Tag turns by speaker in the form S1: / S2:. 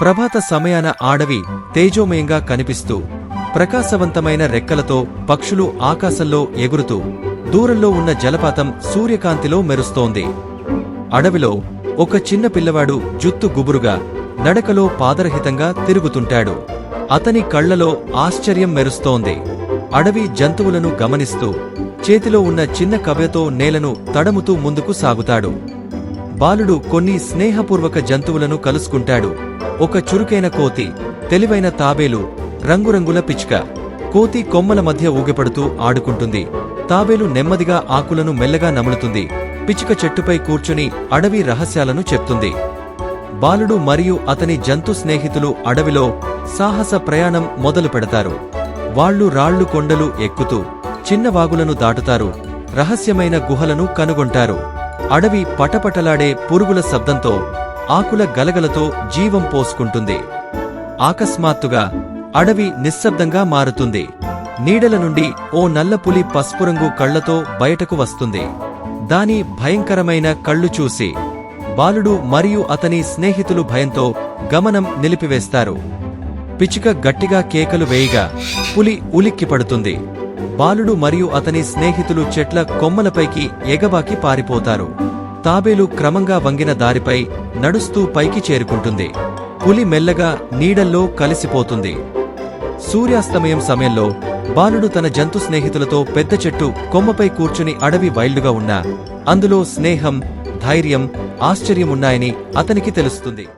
S1: ప్రభాత సమయాన ఆడవి తేజోమయంగా కనిపిస్తూ ప్రకాశవంతమైన రెక్కలతో పక్షులు ఆకాశంలో ఎగురుతూ దూరంలో ఉన్న జలపాతం సూర్యకాంతిలో మెరుస్తోంది. అడవిలో ఒక చిన్న పిల్లవాడు జుత్తు గుబురుగా నడకలో పాదరహితంగా తిరుగుతుంటాడు. అతని కళ్ళలో ఆశ్చర్యం మెరుస్తోంది. అడవి జంతువులను గమనిస్తూ చేతిలో ఉన్న చిన్న కవ్యతో నేలను తడముతూ ముందుకు సాగుతాడు. బాలుడు కొన్ని స్నేహపూర్వక జంతువులను కలుసుకుంటాడు. ఒక చురుకైన కోతి తెలివైన తాబేలు రంగురంగుల పిచ్చుక. కోతి కొమ్మల మధ్య ఊగిపడుతూ ఆడుకుంటుంది. తాబేలు నెమ్మదిగా ఆకులను మెల్లగా నములుతుంది. పిచ్చుక చెట్టుపై కూర్చుని అడవి రహస్యాలను చెప్తుంది. బాలుడు మరియు అతని జంతు స్నేహితులు అడవిలో సాహస ప్రయాణం మొదలు పెడతారు. వాళ్ళు రాళ్ళు కొండలు ఎక్కుతూ చిన్న వాగులను దాటుతారు. రహస్యమైన గుహలను కనుగొంటారు. అడవి పటపటలాడే పురుగుల శబ్దంతో ఆకుల గలగలతో జీవం పోసుకుంటుంది. ఆకస్మాత్తుగా అడవి నిశ్శబ్దంగా మారుతుంది. నీడల నుండి ఓ నల్లపులి పసుపురంగు కళ్ళతో బయటకు వస్తుంది. దాని భయంకరమైన కళ్ళు చూసి బాలుడు మరియు అతని స్నేహితులు భయంతో గమనం నిలిపివేస్తారు. పిచ్చుక గట్టిగా కేకలు వేయగా పులి ఉలిక్కిపడుతుంది బాలుడు మరియు అతని స్నేహితులు చెట్ల కొమ్మలపైకి ఎగబాకి పారిపోతారు. తాబేలు క్రమంగా వంగిన దారిపై నడుస్తూ పైకి చేరుకుంటుంది. పులి మెల్లగా నీడల్లో కలిసిపోతుంది. సూర్యాస్తమయం సమయంలో బాలుడు తన జంతు స్నేహితులతో పెద్ద చెట్టు కొమ్మపై కూర్చుని అడవి వైల్డుగా ఉన్నా అందులో స్నేహం ధైర్యం ఆశ్చర్యమున్నాయని అతనికి తెలుస్తుంది.